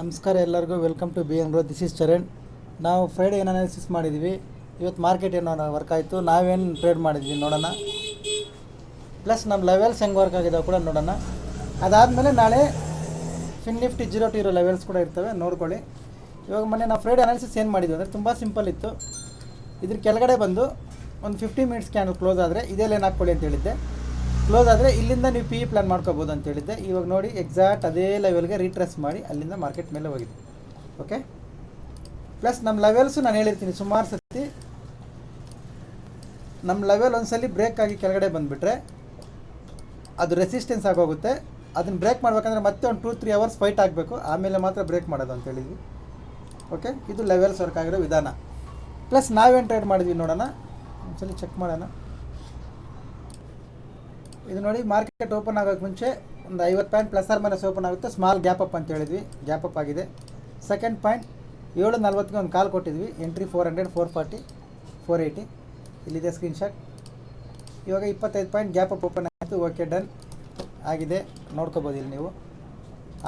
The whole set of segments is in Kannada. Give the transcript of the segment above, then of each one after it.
ನಮಸ್ಕಾರ ಎಲ್ಲರಿಗೂ. ವೆಲ್ಕಮ್ ಟು ಬಿ ಎನ್ ರೋ ದಿಸ್ ಇಸ್ ಚರಣ್ ನಾವು ಫ್ರೈಡೇ ಏನು ಅನಾಲಿಸಿಸ್ ಮಾಡಿದ್ವಿ. ಇವತ್ತು ಮಾರ್ಕೆಟ್ ಏನೋ ವರ್ಕ್ ಆಯಿತು. ನಾವೇನು ಟ್ರೇಡ್ ಮಾಡಿದ್ವಿ ನೋಡೋಣ. ಪ್ಲಸ್ ನಮ್ಮ ಲೆವೆಲ್ಸ್ ಹೆಂಗೆ ವರ್ಕ್ ಆಗಿದಾವೆ ಕೂಡ ನೋಡೋಣ. ಅದಾದಮೇಲೆ ನಾಳೆ FinNifty zero to hero levels ಕೂಡ ಇರ್ತವೆ. ನೋಡ್ಕೊಳ್ಳಿ. ಇವಾಗ ಮೊನ್ನೆ ನಾವು ಫ್ರೈಡೇ ಅನಾಲಿಸಿಸ್ ಏನು ಮಾಡಿದ್ವಿ ಅಂದರೆ ತುಂಬ ಸಿಂಪಲ್ ಇತ್ತು. ಇದ್ರ ಕೆಳಗಡೆ ಬಂದು ಒಂದು ಫಿಫ್ಟಿ ಮಿನಿಟ್ಸ್ ಕ್ಯಾನ್ ಕ್ಲೋಸ್ ಆದರೆ ಇದೇ ಲೈನ್ ಹಾಕ್ಕೊಳ್ಳಿ ಅಂತ ಹೇಳಿದ್ದೆ. ಕ್ಲೋಸ್ ಆದರೆ ಇಲ್ಲಿಂದ ನೀವು ಪಿ ಪ್ಲಾನ್ ಮಾಡ್ಕೋಬೋದು ಅಂತ ಹೇಳಿದ್ದೆ. ಇವಾಗ ನೋಡಿ ಎಕ್ಸಾಕ್ಟ್ ಅದೇ ಲೆವೆಲ್ಗೆ ರೀಟ್ರೆಸ್ ಮಾಡಿ ಅಲ್ಲಿಂದ ಮಾರ್ಕೆಟ್ ಮೇಲೆ ಹೋಗಿದೆ. ಓಕೆ ಪ್ಲಸ್ ನಮ್ಮ ಲೆವೆಲ್ಸು ನಾನು ಹೇಳಿರ್ತೀನಿ, ಸುಮಾರು ಸರ್ತಿ ನಮ್ಮ ಲೆವೆಲ್ ಒಂದ್ಸಲಿ ಬ್ರೇಕ್ ಆಗಿ ಕೆಳಗಡೆ ಬಂದುಬಿಟ್ರೆ ಅದು ರೆಸಿಸ್ಟೆನ್ಸ್ ಆಗೋಗುತ್ತೆ. ಅದನ್ನು ಬ್ರೇಕ್ ಮಾಡಬೇಕಂದ್ರೆ ಮತ್ತೆ ಒಂದು ಟೂ ತ್ರೀ ಅವರ್ಸ್ ಫೈಟ್ ಆಗಬೇಕು. ಆಮೇಲೆ ಮಾತ್ರ ಬ್ರೇಕ್ ಮಾಡೋದು ಅಂತ ಹೇಳಿದ್ವಿ. ಓಕೆ ಇದು ಲೆವೆಲ್ಸ್ ವರ್ಕ್ ಆಗಿರೋ ವಿಧಾನ. ಪ್ಲಸ್ ನಾವೇನು ಟ್ರೇಡ್ ಮಾಡಿದ್ವಿ ನೋಡೋಣ. ಒಂದ್ಸಲಿ ಚೆಕ್ ಮಾಡೋಣ. ಇದು ನೋಡಿ ಮಾರ್ಕೆಟ್ ಓಪನ್ ಆಗೋಕ್ಕೆ ಮುಂಚೆ ಒಂದು ಐವತ್ತು point plus or minus open ಆಗುತ್ತೆ. ಸ್ಮಾಲ್ ಗ್ಯಾಪ್ ಅಪ್ ಅಂತ ಹೇಳಿದ್ವಿ. ಗ್ಯಾಪ್ ಅಪ್ ಆಗಿದೆ. ಸೆಕೆಂಡ್ ಪಾಯಿಂಟ್, ಏಳು ನಲ್ವತ್ತಿಗೆ ಒಂದು ಕಾಲ್ ಕೊಟ್ಟಿದ್ವಿ. Entry four hundred four forty four eighty ಇಲ್ಲಿದೆ ಸ್ಕ್ರೀನ್ಶಾಟ್ ಇವಾಗ ಇಪ್ಪತ್ತೈದು ಪಾಯಿಂಟ್ ಗ್ಯಾಪ್ ಅಪ್ ಓಪನ್ ಆಯಿತು. ಓಕೆ ಡನ್ ಆಗಿದೆ. ನೋಡ್ಕೋಬೋದು ಇಲ್ಲಿ ನೀವು.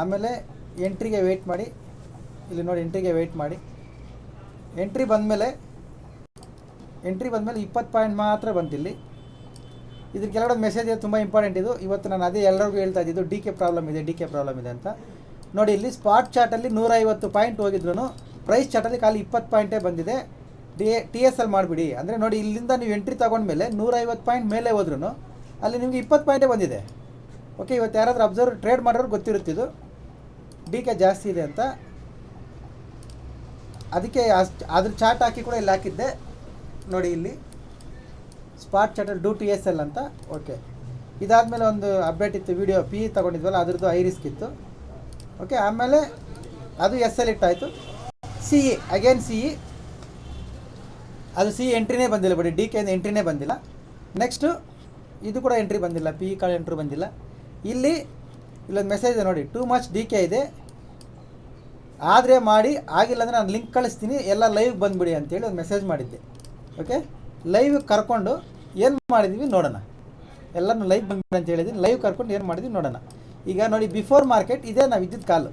ಆಮೇಲೆ ಎಂಟ್ರಿಗೆ ವೆಯ್ಟ್ ಮಾಡಿ. ಇಲ್ಲಿ ನೋಡಿ ಎಂಟ್ರಿಗೆ ವೆಯ್ಟ್ ಮಾಡಿ. ಎಂಟ್ರಿ ಬಂದಮೇಲೆ ಎಂಟ್ರಿ ಬಂದಮೇಲೆ ಇಪ್ಪತ್ತು ಪಾಯಿಂಟ್ ಮಾತ್ರ ಬಂತಿಲ್ಲಿ. ಇದ್ರ ಕೆಲವೊಂದು ಮೆಸೇಜ್ ತುಂಬ ಇಂಪಾರ್ಟೆಂಟ್ ಇದು. ಇವತ್ತು ನಾನು ಅದೇ ಎಲ್ಲರಿಗೂ ಹೇಳ್ತಾ ಇದ್ದಿದ್ದು ಡಿ ಕೆ ಪ್ರಾಬ್ಲಮ್ ಇದೆ ಡಿ ಕೆ ಪ್ರಾಬ್ಲಮ್ ಇದೆ ಅಂತ. ನೋಡಿ, ಇಲ್ಲಿ ಸ್ಪಾಟ್ ಚಾರ್ಟಲ್ಲಿ ನೂರೈವತ್ತು ಪಾಯಿಂಟ್ ಹೋಗಿದ್ರು ಪ್ರೈಸ್ ಚಾರ್ಟಲ್ಲಿ ಖಾಲಿ ಇಪ್ಪತ್ತು ಪಾಯಿಂಟೇ ಬಂದಿದೆ. ಡಿ ಟಿ ಎಸ್ ಎಲ್ ಮಾಡಿಬಿಡಿ. ಅಂದರೆ ನೋಡಿ, ಇಲ್ಲಿಂದ ನೀವು ಎಂಟ್ರಿ ತೊಗೊಂಡ್ಮೇಲೆ ನೂರೈವತ್ತು ಪಾಯಿಂಟ್ ಮೇಲೆ ಹೋದ್ರೂ ಅಲ್ಲಿ ನಿಮಗೆ ಇಪ್ಪತ್ತು ಪಾಯಿಂಟೇ ಬಂದಿದೆ. ಓಕೆ ಇವತ್ತು ಯಾರಾದರೂ ಅಬ್ಸರ್ವ್ ಟ್ರೇಡ್ ಮಾಡೋರು ಗೊತ್ತಿರುತ್ತಿದ್ದು ಡಿ ಕೆ ಜಾಸ್ತಿ ಇದೆ ಅಂತ. ಅದಕ್ಕೆ ಅಷ್ಟು ಅದ್ರ ಚಾರ್ಟ್ ಹಾಕಿ ಕೂಡ ಇಲ್ಲಿ ಹಾಕಿದ್ದೆ. ನೋಡಿ ಇಲ್ಲಿ. ಸ್ಪಾಟ್ ಚಟಲ್ ಡ್ಯೂ ಟಿ ಎಸ್ ಎಲ್ ಅಂತ? ಓಕೆ ಇದಾದಮೇಲೆ ಒಂದು ಅಪ್ಡೇಟ್ ಇತ್ತು ವಿಡಿಯೋ ಪಿ ತೊಗೊಂಡಿದ್ವಲ್ಲ, ಅದ್ರದ್ದು ಐ ರಿಸ್ಕ್ ಇತ್ತು. ಓಕೆ ಆಮೇಲೆ ಅದು S L ಇಟ್ಟಾಯಿತು. C E again C E ಅದು ಸಿ ಎಂಟ್ರಿನೇ ಬಂದಿಲ್ಲ ಬಿಡಿ ಡಿ ಕೆ ಎಂಟ್ರಿನೇ ಬಂದಿಲ್ಲ. ನೆಕ್ಸ್ಟು ಇದು ಕೂಡ ಎಂಟ್ರಿ ಬಂದಿಲ್ಲ ಪಿ ಇ ಕಾಲ್ ಎಂಟ್ರಿ ಬಂದಿಲ್ಲ. ಇಲ್ಲಿ, ಇಲ್ಲೊಂದು ಮೆಸೇಜ್ ಇದೆ ನೋಡಿ ಟೂ ಮಚ್ ಡಿ ಕೆ ಇದೆ. ಆದರೆ ಮಾಡಿ, ಆಗಿಲ್ಲ ಅಂದರೆ ನಾನು ಲಿಂಕ್ ಕಳಿಸ್ತೀನಿ, ಎಲ್ಲ ಲೈವ್ಗೆ ಬಂದುಬಿಡಿ ಅಂತೇಳಿ ಒಂದು ಮೆಸೇಜ್ ಮಾಡಿದ್ದೆ. ಓಕೆ ಲೈವ್ ಕರ್ಕೊಂಡು ಏನು ಮಾಡಿದ್ವಿ ನೋಡೋಣ. ಎಲ್ಲನೂ ಲೈವ್ ಬಂದ ಅಂತ ಹೇಳಿದ್ದೀನಿ ಲೈವ್ ಕರ್ಕೊಂಡು ಏನು ಮಾಡಿದ್ವಿ ನೋಡೋಣ. ಈಗ ನೋಡಿ ಬಿಫೋರ್ ಮಾರ್ಕೆಟ್ ಇದೇ ನಾವು ಇದ್ದಿದ್ದು ಕಾಲು.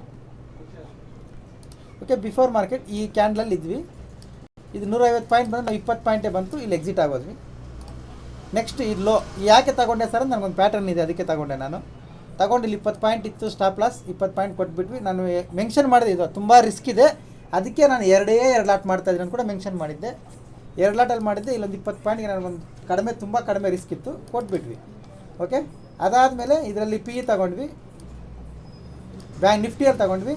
ಓಕೆ ಬಿಫೋರ್ ಮಾರ್ಕೆಟ್ ಈ ಕ್ಯಾಂಡ್ಲಲ್ಲಿ ಇದ್ವಿ. ಇದು ನೂರೈವತ್ತು ಪಾಯಿಂಟ್ ಬಂದು ನಾವು ಇಪ್ಪತ್ತು ಪಾಯಿಂಟೇ ಬಂತು, ಇಲ್ಲಿ ಎಕ್ಸಿಟ್ ಆಗೋದ್ವಿ. ನೆಕ್ಸ್ಟ್ ಇದು ಲೋ ಯಾಕೆ ತಗೊಂಡೆ ಸರ್ ನನಗೊಂದು ಪ್ಯಾಟರ್ನ್ ಇದೆ, ಅದಕ್ಕೆ ತಗೊಂಡೆ ನಾನು. ತಗೊಂಡು ಇಲ್ಲಿ ಇಪ್ಪತ್ತು ಪಾಯಿಂಟ್ ಇತ್ತು ಸ್ಟಾಪ್ ಲಾಸ್ ಇಪ್ಪತ್ತು ಪಾಯಿಂಟ್ ಕೊಟ್ಬಿಟ್ವಿ. ನಾನು ಮೆನ್ಷನ್ ಮಾಡಿದೆ, ಇದು ತುಂಬ ರಿಸ್ಕ್ ಇದೆ. ಅದಕ್ಕೆ ನಾನು ಎರಡೇ ಎರಡು ಲಾಟ್ ಮಾಡ್ತಾ ಇದ್ದೀನಿ ಕೂಡ ಮೆನ್ಷನ್ ಮಾಡಿದ್ದೆ. ಎರಡು ಲಾಟಲ್ಲಿ ಮಾಡಿದ್ದೆ, ಇಲ್ಲೊಂದು ಇಪ್ಪತ್ತು ಪಾಯಿಂಟ್ಗೆ ಒಂದು ಕಡಿಮೆ, ತುಂಬ ಕಡಿಮೆ ರಿಸ್ಕ್ ಇತ್ತು, ಕೊಟ್ಬಿಟ್ವಿ. ಓಕೆ ಅದಾದಮೇಲೆ ಇದರಲ್ಲಿ ಪಿ ಇ ತಗೊಂಡ್ವಿ ಬ್ಯಾಂಕ್ ನಿಫ್ಟಿಯಲ್ಲಿ ತಗೊಂಡ್ವಿ.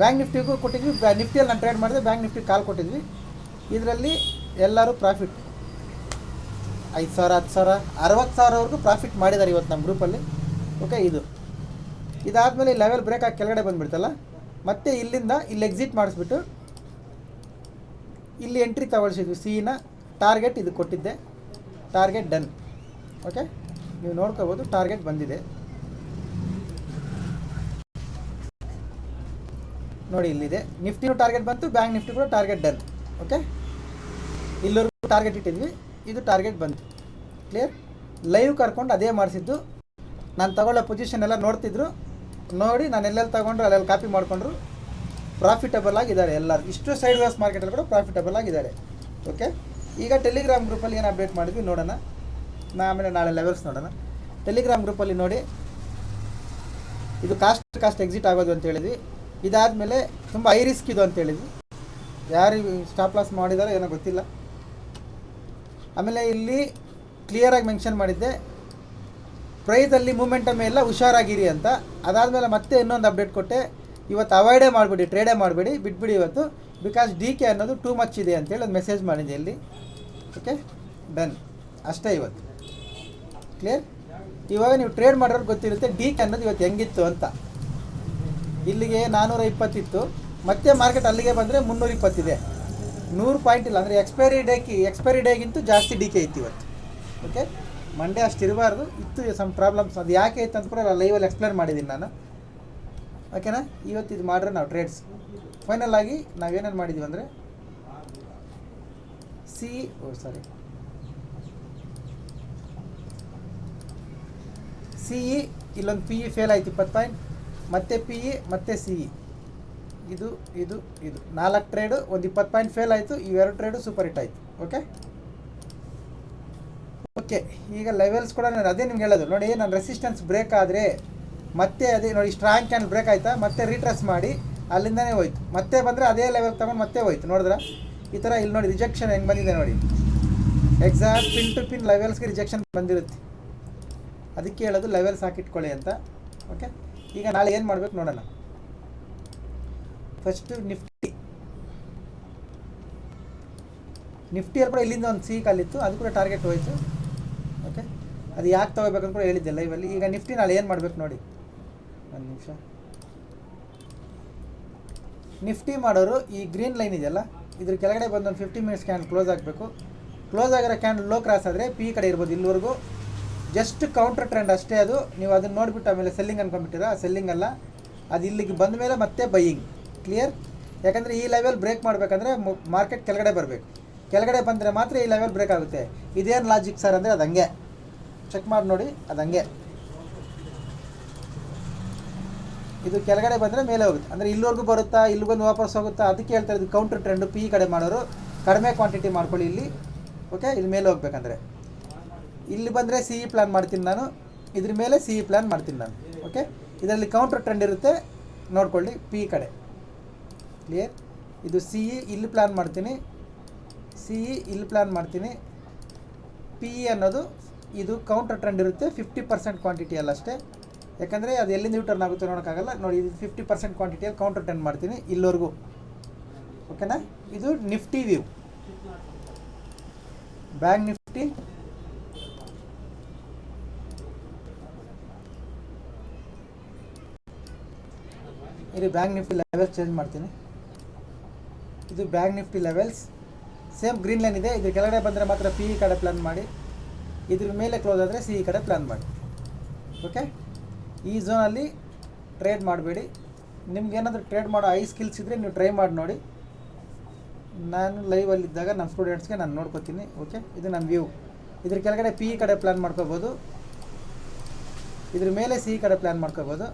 ಬ್ಯಾಂಕ್ ನಿಫ್ಟಿಗೂ ಕೊಟ್ಟಿದ್ವಿ. ಬ್ಯಾ ನಿಫ್ಟಿಯಲ್ಲಿ ನಾನು ಟ್ರೇಡ್ ಮಾಡಿದೆ ಬ್ಯಾಂಕ್ ನಿಫ್ಟಿ ಕಾಲ್ ಕೊಟ್ಟಿದ್ವಿ. ಇದರಲ್ಲಿ ಎಲ್ಲರೂ ಪ್ರಾಫಿಟ್ ಐದು ಸಾವಿರ, ಹತ್ತು ಸಾವಿರ, ಅರವತ್ತು ಸಾವಿರವರೆಗೂ ಪ್ರಾಫಿಟ್ ಮಾಡಿದ್ದಾರೆ ಇವತ್ತು ನಮ್ಮ ಗ್ರೂಪಲ್ಲಿ ಓಕೆ ಇದು. ಇದಾದಮೇಲೆ ಲೆವೆಲ್ ಬ್ರೇಕ್ ಆಗಿ ಕೆಳಗಡೆ ಬಂದುಬಿಡ್ತಲ್ಲ? ಮತ್ತೆ ಇಲ್ಲಿಂದ ಇಲ್ಲಿ ಎಕ್ಸಿಟ್ ಮಾಡಿಸ್ಬಿಟ್ಟು ಇಲ್ಲಿ ಎಂಟ್ರಿ ತಗೊಳಿಸಿದ್ವಿ ಸಿನ ಟಾರ್ಗೆಟ್ ಇದು ಕೊಟ್ಟಿದ್ದೆ. ಟಾರ್ಗೆಟ್ ಡನ್ ಓಕೆ ನೀವು ನೋಡ್ಕೋಬೋದು ಟಾರ್ಗೆಟ್ ಬಂದಿದೆ. ನೋಡಿ, ಇಲ್ಲಿದೆ. ನಿಫ್ಟಿನೂ ಟಾರ್ಗೆಟ್ ಬಂತು ಬ್ಯಾಂಕ್ ನಿಫ್ಟಿ ಕೂಡ ಟಾರ್ಗೆಟ್ ಡನ್ ಓಕೆ ಇಲ್ಲವರೆಗೂ ಟಾರ್ಗೆಟ್ ಇಟ್ಟಿದ್ವಿ. ಇದು ಟಾರ್ಗೆಟ್ ಬಂತು. ಕ್ಲಿಯರ್ ಲೈವ್ ಕರ್ಕೊಂಡು ಅದೇ ಮಾಡಿಸಿದ್ದು. ನಾನು ತಗೊಳ್ಳೋ ಪೊಸಿಷನ್ ಎಲ್ಲ ನೋಡ್ತಿದ್ರು. ನೋಡಿ, ನಾನು ಎಲ್ಲೆಲ್ಲಿ ತಗೊಂಡ್ರು, ಅಲ್ಲೆಲ್ಲಿ ಕಾಪಿ ಮಾಡಿಕೊಂಡ್ರು. ಪ್ರಾಫಿಟಬಲ್ ಆಗಿದ್ದಾರೆ. ಎಲ್ಲರೂ ಇಷ್ಟು ಸೈಡ್ ವೇಸ್ ಮಾರ್ಕೆಟಲ್ಲಿ ಕೂಡ ಪ್ರಾಫಿಟಬಲ್ ಆಗಿದ್ದಾರೆ. ಓಕೆ ಈಗ ಟೆಲಿಗ್ರಾಮ್ ಗ್ರೂಪಲ್ಲಿ ಏನು ಅಪ್ಡೇಟ್ ಮಾಡಿದ್ವಿ ನೋಡೋಣ. ನಾ ಆಮೇಲೆ ನಾಳೆ ಲೆವೆಲ್ಸ್ ನೋಡೋಣ. ಟೆಲಿಗ್ರಾಮ್ ಗ್ರೂಪಲ್ಲಿ ನೋಡಿ ಇದು ಕಾಸ್ಟ್ ಕಾಸ್ಟ್ ಎಕ್ಸಿಟ್ ಆಗೋದು ಅಂತ ಹೇಳಿದ್ವಿ. ಇದಾದಮೇಲೆ ತುಂಬ ಹೈ ರಿಸ್ಕ್ ಇದು ಅಂತ ಹೇಳಿದ್ವಿ. ಯಾರು ಸ್ಟಾಪ್ ಲಾಸ್ ಮಾಡಿದಾರೋ ಏನೋ ಗೊತ್ತಿಲ್ಲ. ಆಮೇಲೆ ಇಲ್ಲಿ ಕ್ಲಿಯರಾಗಿ ಮೆನ್ಷನ್ ಮಾಡಿದ್ದೆ. ಪ್ರೈಸಲ್ಲಿ ಮೂಮೆಂಟಮ್ ಎಲ್ಲ ಹುಷಾರಾಗಿರಿ ಅಂತ. ಅದಾದಮೇಲೆ ಮತ್ತೆ ಇನ್ನೊಂದು ಅಪ್ಡೇಟ್ ಕೊಟ್ಟೆ. ಇವತ್ತು ಅವಾಯ್ಡೇ ಮಾಡಿಬಿಡಿ ಟ್ರೇಡೇ ಮಾಡಬೇಡಿ, ಬಿಟ್ಬಿಡಿ ಇವತ್ತು. ಬಿಕಾಸ್ ಡಿ ಕೆ ಅನ್ನೋದು ಟೂ ಮಚ್ ಇದೆ ಅಂತೇಳಿ ಒಂದು ಮೆಸೇಜ್ ಮಾಡಿದೆ ಇಲ್ಲಿ. ಓಕೆ ಡನ್ ಅಷ್ಟೇ ಇವತ್ತು. ಕ್ಲಿಯರ್ ಇವಾಗ ನೀವು ಟ್ರೇಡ್ ಮಾಡೋರು ಗೊತ್ತಿರುತ್ತೆ ಡಿ ಕೆ ಅನ್ನೋದು ಇವತ್ತು ಹೆಂಗಿತ್ತು ಅಂತ. ಇಲ್ಲಿಗೆ ನಾನ್ನೂರ ಇಪ್ಪತ್ತಿತ್ತು ಮತ್ತೆ ಮಾರ್ಕೆಟ್ ಅಲ್ಲಿಗೆ ಬಂದರೆ ಮುನ್ನೂರ ಇಪ್ಪತ್ತಿದೆ ನೂರು ಪಾಯಿಂಟ್ ಇಲ್ಲ. ಅಂದರೆ ಎಕ್ಸ್ಪೈರಿ ಡೇಗೆ ಎಕ್ಸ್ಪೈರಿ ಡೇಗಿಂತೂ ಜಾಸ್ತಿ ಡಿ ಕೆ ಇತ್ತು ಇವತ್ತು. ಓಕೆ ಮಂಡೇ ಅಷ್ಟು ಇರಬಾರ್ದು. ಇತ್ತು ಸಮ್ ಪ್ರಾಬ್ಲಮ್ಸ್ ಅದು ಯಾಕೆ ಇತ್ತು ಅಂತ ಕೂಡ ಲೈವಲ್ಲಿ ಎಕ್ಸ್ಪ್ಲೇನ್ ಮಾಡಿದ್ದೀನಿ ನಾನು. ಓಕೆನಾ? ಇವತ್ತು ಇದು ಮಾಡ್ರೆ ನಾವು ಟ್ರೇಡ್ಸ್ ಫೈನಲ್ ಆಗಿ ನಾವೇನೇನು ಮಾಡಿದ್ದೀವಿ ಅಂದರೆ C O sorry C E ಇಲ್ಲೊಂದು ಪಿ ಇ ಫೇಲ್ ಆಯ್ತು ಇಪ್ಪತ್ತು ಪಾಯಿಂಟ್ ಮತ್ತೆ ಪಿ ಇ ಮತ್ತೆ ಸಿ ಇ ಇದು ಇದು ಇದು. ನಾಲ್ಕು ಟ್ರೇಡು ಒಂದು ಇಪ್ಪತ್ತು ಪಾಯಿಂಟ್ ಫೇಲ್ ಆಯಿತು ಇವೆರಡು ಟ್ರೇಡು ಸೂಪರ್ ಹಿಟ್ ಆಯಿತು. ಓಕೆ? ಓಕೆ, ಈಗ ಲೆವೆಲ್ಸ್ ಕೂಡ ನಾನು ಅದೇ ನಿಮ್ಗೆ ಹೇಳೋದು. ನೋಡಿ ನಾನು ರೆಸಿಸ್ಟೆನ್ಸ್ ಬ್ರೇಕ್ ಆದರೆ ಮತ್ತೆ ಅದೇ ನೋಡಿ ಸ್ಟ್ರಾಂಗ್ ಕ್ಯಾನ್ ಬ್ರೇಕ್ ಆಯಿತಾ? ಮತ್ತೆ ರೀಟ್ರೆಸ್ ಮಾಡಿ, ಅಲ್ಲಿಂದನೇ ಹೋಯ್ತು. ಮತ್ತೆ ಬಂದರೆ ಅದೇ ಲೆವೆಲ್ ತಗೊಂಡು ಮತ್ತೆ ಹೋಯ್ತು. ನೋಡಿದ್ರ? ಈ ಥರ ಇಲ್ಲಿ ನೋಡಿ ರಿಜೆಕ್ಷನ್ ಹೆಂಗೆ ಬಂದಿದೆ ನೋಡಿ. ಎಕ್ಸಾಕ್ಟ್ ಪಿನ್ ಟು ಪಿನ್ ಲೆವೆಲ್ಸ್ಗೆ ರಿಜೆಕ್ಷನ್ ಬಂದಿರುತ್ತೆ. ಅದಕ್ಕೆ ಹೇಳೋದು ಲೆವೆಲ್ಸ್ ಹಾಕಿಟ್ಕೊಳ್ಳಿ ಅಂತ. ಓಕೆ ಈಗ ನಾಳೆ ಏನು ಮಾಡ್ಬೇಕು ನೋಡೋಣ. ಫಸ್ಟು ನಿಫ್ಟಿ ನಿಫ್ಟಿಯಲ್ಲಿ ಕೂಡ ಇಲ್ಲಿಂದ ಒಂದು ಸಿ ಕಾಲಿತ್ತು ಅದು ಕೂಡ ಟಾರ್ಗೆಟ್ ಹೋಯ್ತು. ಓಕೆ ಅದು ಯಾಕೆ ತಗೋಬೇಕಂತ ಕೂಡ ಹೇಳಿದ್ದೆ ಲೈವಲ್ಲಿ ಈಗ ನಿಫ್ಟಿ ನಾಳೆ ಏನು ಮಾಡ್ಬೇಕು ನೋಡಿ. ಒಂದು ನಿಮಿಷ. ನಿಫ್ಟಿ ಮಾಡೋರು ಈ ಗ್ರೀನ್ ಲೈನ್ ಇದೆಯಲ್ಲ, ಇದ್ರ ಕೆಳಗಡೆ ಬಂದು ಒಂದು ಫಿಫ್ಟಿ ಮಿನಿಟ್ಸ್ ಕ್ಯಾಂಡಲ್ ಕ್ಲೋಸ್ ಆಗಬೇಕು. ಕ್ಲೋಸ್ ಆಗಿರೋ ಕ್ಯಾಂಡಲ್ ಲೋ ಕ್ರಾಸ್ ಆದರೆ ಪಿ ಕಡೆ ಇರ್ಬೋದು ಇಲ್ಲಿವರೆಗೂ. ಜಸ್ಟ್ ಕೌಂಟರ್ ಟ್ರೆಂಡ್ ಅಷ್ಟೇ ಅದು. ನೀವು ಅದನ್ನು ನೋಡಿಬಿಟ್ಟು ಆಮೇಲೆ ಸೆಲ್ಲಿಂಗ್ ಅನ್ಕೊಂಡ್ಬಿಟ್ಟಿರ? ಸೆಲ್ಲಿಂಗ್ ಅಲ್ಲ. ಅದು ಇಲ್ಲಿಗೆ ಬಂದ ಮೇಲೆ ಮತ್ತೆ ಬೈಯಿಂಗ್ ಕ್ಲಿಯರ್ ಯಾಕಂದರೆ ಈ ಲೆವೆಲ್ ಬ್ರೇಕ್ ಮಾಡಬೇಕಂದ್ರೆ ಮಾರ್ಕೆಟ್ ಕೆಳಗಡೆ ಬರಬೇಕು. ಕೆಳಗಡೆ ಬಂದರೆ ಮಾತ್ರ ಈ ಲೆವೆಲ್ ಬ್ರೇಕ್ ಆಗುತ್ತೆ. ಇದೇನು ಲಾಜಿಕ್ ಸರ್ ಅಂದರೆ ಅದು ಹಂಗೆ ಚೆಕ್ ಮಾಡಿ ನೋಡಿ ಅದು ಹಂಗೆ ಇದು ಕೆಳಗಡೆ ಬಂದರೆ ಮೇಲೆ ಹೋಗುತ್ತೆ. ಅಂದರೆ ಇಲ್ಲಿವರೆಗೂ ಬರುತ್ತಾ, ಇಲ್ಲಿ ಬಂದು ವಾಪಸ್ ಹೋಗುತ್ತಾ, ಅದಕ್ಕೆ ಹೇಳ್ತಾರೆ ಇದು ಕೌಂಟರ್ ಟ್ರೆಂಡು ಪಿ ಕಡೆ ಮಾಡೋರು ಕಡಿಮೆ ಕ್ವಾಂಟಿಟಿ ಮಾಡ್ಕೊಳ್ಳಿ ಇಲ್ಲಿ. ಓಕೆ ಇಲ್ಲಿ ಮೇಲೆ ಹೋಗ್ಬೇಕಂದ್ರೆ. ಇಲ್ಲಿ ಬಂದರೆ ಸಿ ಇ ಪ್ಲ್ಯಾನ್ ಮಾಡ್ತೀನಿ ನಾನು. ಇದ್ರ ಮೇಲೆ ಸಿ ಇ ಪ್ಲ್ಯಾನ್ ಮಾಡ್ತೀನಿ ನಾನು. ಓಕೆ ಇದರಲ್ಲಿ ಕೌಂಟರ್ ಟ್ರೆಂಡ್ ಇರುತ್ತೆ. ನೋಡ್ಕೊಳ್ಳಿ ಪಿ ಕಡೆ. ಕ್ಲಿಯರ್ ಇದು ಸಿ ಇ ಇಲ್ಲಿ ಪ್ಲ್ಯಾನ್ ಮಾಡ್ತೀನಿ. ಸಿ ಇ ಇಲ್ಲಿ ಪ್ಲ್ಯಾನ್ ಮಾಡ್ತೀನಿ. ಪಿ ಇ ಅನ್ನೋದು, ಇದು ಕೌಂಟರ್ ಟ್ರೆಂಡ್ ಇರುತ್ತೆ. ಫಿಫ್ಟಿ ಪರ್ಸೆಂಟ್ ಕ್ವಾಂಟಿಟಿ ಅಲ್ಲಷ್ಟೇ ಯಾಕಂದರೆ ಅದು ಎಲ್ಲಿಂದ ಟರ್ನ್ ಆಗುತ್ತೆ ನೋಡೋಕ್ಕಾಗಲ್ಲ. ನೋಡಿ, ಇದು ಫಿಫ್ಟಿ ಪರ್ಸೆಂಟ್ ಕ್ವಾಂಟಿಟಿಯಲ್ಲಿ ಕೌಂಟರ್ ಟರ್ನ್ ಮಾಡ್ತೀನಿ ಇಲ್ಲಿವರೆಗೂ. ಓಕೆನಾ ಇದು ನಿಫ್ಟಿ ವ್ಯೂ ಬ್ಯಾಂಕ್ ನಿಫ್ಟಿ ಇಲ್ಲಿ ಬ್ಯಾಂಕ್ ನಿಫ್ಟಿ ಲೆವೆಲ್ಸ್ ಚೇಂಜ್ ಮಾಡ್ತೀನಿ. ಇದು Bank Nifty levels same green line ಇದೆ. ಇದು ಕೆಳಗಡೆ ಬಂದರೆ ಮಾತ್ರ ಪಿ ಇ ಕಡೆ ಪ್ಲ್ಯಾನ್ ಮಾಡಿ. ಇದ್ರ ಮೇಲೆ ಕ್ಲೋಸ್ ಆದರೆ ಸಿ ಇ ಕಡೆ ಪ್ಲ್ಯಾನ್ ಮಾಡಿ. ಓಕೆ ಈ ಝೋನಲ್ಲಿ ಟ್ರೇಡ್ ಮಾಡಬೇಡಿ. ನಿಮ್ಗೆ ಏನಾದರೂ ಟ್ರೇಡ್ ಮಾಡೋ ಐ ಸ್ಕಿಲ್ಸ್ ಇದ್ದರೆ ನೀವು ಟ್ರೈ ಮಾಡಿ ನೋಡಿ. ನಾನು ಲೈವಲ್ಲಿದ್ದಾಗ ನಮ್ಮ ಸ್ಟೂಡೆಂಟ್ಸ್ಗೆ ನಾನು ನೋಡ್ಕೋತೀನಿ ಓಕೆ ಇದು ನನ್ನ ವ್ಯೂ ಇದ್ರ ಕೆಳಗಡೆ ಪಿ ಇ ಕಡೆ ಪ್ಲ್ಯಾನ್ ಮಾಡ್ಕೋಬೋದು. ಇದ್ರ ಮೇಲೆ ಸಿ ಕಡೆ ಪ್ಲ್ಯಾನ್ ಮಾಡ್ಕೋಬೋದು.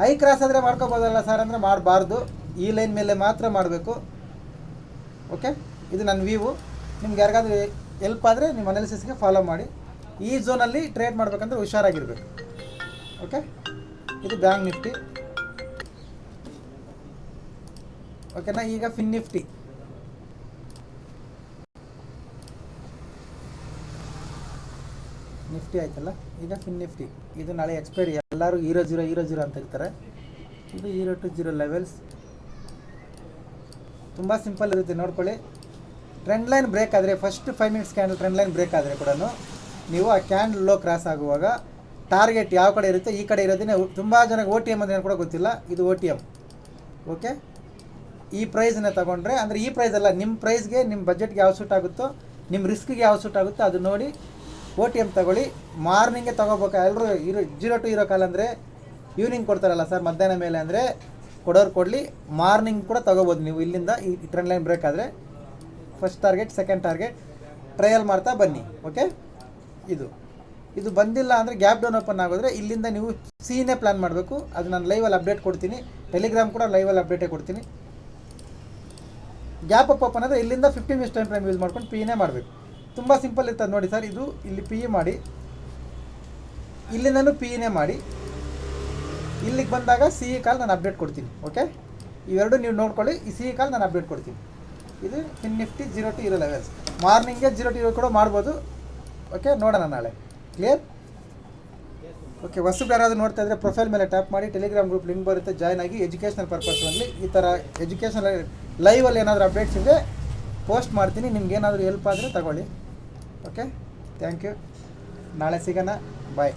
ಹೈ ಕ್ರಾಸ್ ಆದರೆ ಮಾಡ್ಕೋಬೋದಲ್ಲ ಸರ್ ಅಂದರೆ ಮಾಡಬಾರ್ದು. ಈ ಲೈನ್ ಮೇಲೆ ಮಾತ್ರ ಮಾಡಬೇಕು. ಓಕೆ ಇದು ನನ್ನ ವ್ಯೂವು ನಿಮ್ಗೆ ಯಾರಿಗಾದ್ರೂ ಎಲ್ಪ್ ಆದರೆ ನಿಮ್ಮ ಅನಾಲಿಸಿಸ್ಗೆ ಫಾಲೋ ಮಾಡಿ. ಈ ಝೋನಲ್ಲಿ ಟ್ರೇಡ್ ಮಾಡಬೇಕಂದ್ರೆ ಹುಷಾರಾಗಿರ್ಬೇಕು. ಓಕೆ ಇದು ಬ್ಯಾಂಕ್ ನಿಫ್ಟಿ. ಓಕೆನಾ ಈಗ ಫಿನ್ ನಿಫ್ಟಿ. ನಿಫ್ಟಿ ಆಯ್ತಲ್ಲ? ಈಗ ಫಿನ್ ನಿಫ್ಟಿ. ಇದು ನಾಳೆ ಎಕ್ಸ್ಪೈರಿ ಎಲ್ಲರೂ ಹೀರೋ ಜೀರೋ ಹೀರೋ ಜೀರೋ ಅಂತ ಇರ್ತಾರೆ. ಇದು ಹೀರೋ ಟು ಜೀರೋ ಲೆವೆಲ್ಸ್ ತುಂಬ ಸಿಂಪಲ್ ಇರುತ್ತೆ, ನೋಡ್ಕೊಳ್ಳಿ. ಟ್ರೆಂಡ್ ಲೈನ್ ಬ್ರೇಕ್ ಆದರೆ first five minutes candle trend line break ಆದರೆ ಕೂಡ ನೀವು ಆ ಕ್ಯಾಂಡಲ್ ಲೋ ಕ್ರಾಸ್ ಆಗುವಾಗ ಟಾರ್ಗೆಟ್ ಯಾವ ಕಡೆ ಇರುತ್ತೆ ಈ ಕಡೆ ಇರೋದನ್ನೇ ತುಂಬ ಜನಕ್ಕೆ ಓ ಟಿ ಎಂ ಅಂತ ಕೂಡ ಗೊತ್ತಿಲ್ಲ. ಇದು ಓ ಟಿ ಎಂ ಓಕೆ ಈ ಪ್ರೈಸ್ನ ತಗೊಂಡ್ರೆ, ಅಂದರೆ ಈ ಪ್ರೈಸ್ ಅಲ್ಲ ನಿಮ್ಮ ಪ್ರೈಸ್ಗೆ ನಿಮ್ಮ ಬಜೆಟ್ಗೆ ಯಾವ ಸೂಟ್ ಆಗುತ್ತೋ ನಿಮ್ಮ ರಿಸ್ಕ್ಗೆ ಯಾವ ಸೂಟ್ ಆಗುತ್ತೋ ಅದು ನೋಡಿ ಓ ಟಿ ಎಂ ತಗೊಳ್ಳಿ. ಮಾರ್ನಿಂಗೇ ತೊಗೋಬೇಕು? ಎಲ್ಲರೂ ಇರೋ ಜೀರೋ ಟು ಇರೋ ಕಾಲ ಅಂದರೆ ಈವ್ನಿಂಗ್ ಕೊಡ್ತಾರಲ್ಲ ಸರ್ ಮಧ್ಯಾಹ್ನ ಮೇಲೆ ಅಂದರೆ ಕೊಡೋರು ಕೊಡಲಿ. ಮಾರ್ನಿಂಗ್ ಕೂಡ ತೊಗೋಬೋದು ನೀವು ಇಲ್ಲಿಂದ, ಈ ಟ್ರೆಂಡ್ ಲೈನ್ ಬ್ರೇಕ್ ಆದರೆ. First target second target trial ಮಾಡ್ತಾ ಬನ್ನಿ. ಓಕೆ ಇದು. ಇದು ಬಂದಿಲ್ಲ ಅಂದರೆ ಗ್ಯಾಪ್ ಡೌನ್ ಓಪನ್ ಆಗೋದ್ರೆ ಇಲ್ಲಿಂದ ನೀವು ಸೀನೇ ಪ್ಲ್ಯಾನ್ ಮಾಡಬೇಕು. ಅದು ನಾನು ಲೈವಲ್ಲಿ ಅಪ್ಡೇಟ್ ಕೊಡ್ತೀನಿ. ಟೆಲಿಗ್ರಾಮ್ ಕೂಡ ಲೈವಲ್ಲಿ ಅಪ್ಡೇಟೇ ಕೊಡ್ತೀನಿ. ಗ್ಯಾಪ್ ಅಪ್ ಓಪನ್ ಅಂದರೆ ಇಲ್ಲಿಂದ fifty minutes time frame use ಮಾಡ್ಕೊಂಡು ಪಿನೇ ಮಾಡಬೇಕು. ತುಂಬ ಸಿಂಪಲ್ ಇರ್ತದೆ ನೋಡಿ ಸರ್ ಇದು ಇಲ್ಲಿ ಪಿ ಇ ಮಾಡಿ. ಇಲ್ಲಿಂದನೂ ಪಿ ಇನೇ ಮಾಡಿ. ಇಲ್ಲಿಗೆ ಬಂದಾಗ ಸಿ ಇ ಕಾಲ್ ನಾನು ಅಪ್ಡೇಟ್ ಕೊಡ್ತೀನಿ ಓಕೆ ಇವೆರಡು ನೀವು ನೋಡ್ಕೊಳ್ಳಿ, ಈ ಸಿ ಇ ಕಾಲ್ ನಾನು ಅಪ್ಡೇಟ್ ಕೊಡ್ತೀನಿ. ಇದು FinNifty zero to hero levels ಮಾರ್ನಿಂಗೇ zero to hero ಕೂಡ ಮಾಡ್ಬೋದು. ಓಕೆ ನೋಡೋಣ ನಾಳೆ. ಕ್ಲಿಯರ್ ಓಕೆ ಹೊಸಬ್ರು ಯಾರಾದರೂ ನೋಡ್ತಾ ಇದ್ದರೆ ಪ್ರೊಫೈಲ್ ಮೇಲೆ ಟ್ಯಾಪ್ ಮಾಡಿ ಟೆಲಿಗ್ರಾಮ್ ಗ್ರೂಪ್ ಲಿಂಕ್ ಬರುತ್ತೆ ಜಾಯ್ನ್ ಆಗಿ ಎಜುಕೇಷನಲ್ ಪರ್ಪಸ್ನಲ್ಲಿ ಈ ಥರ ಎಜುಕೇಷನಲ್ ಲೈವಲ್ಲಿ ಏನಾದರೂ ಅಪ್ಡೇಟ್ಸ್ ಇದೆ ಪೋಸ್ಟ್ ಮಾಡ್ತೀನಿ, ನಿಮ್ಗೆ ಏನಾದರೂ ಹೆಲ್ಪ್ ಆದರೆ ತಗೊಳ್ಳಿ. ಓಕೆ ಥ್ಯಾಂಕ್ ಯು ನಾಳೆ ಸಿಗೋಣ. ಬಾಯ್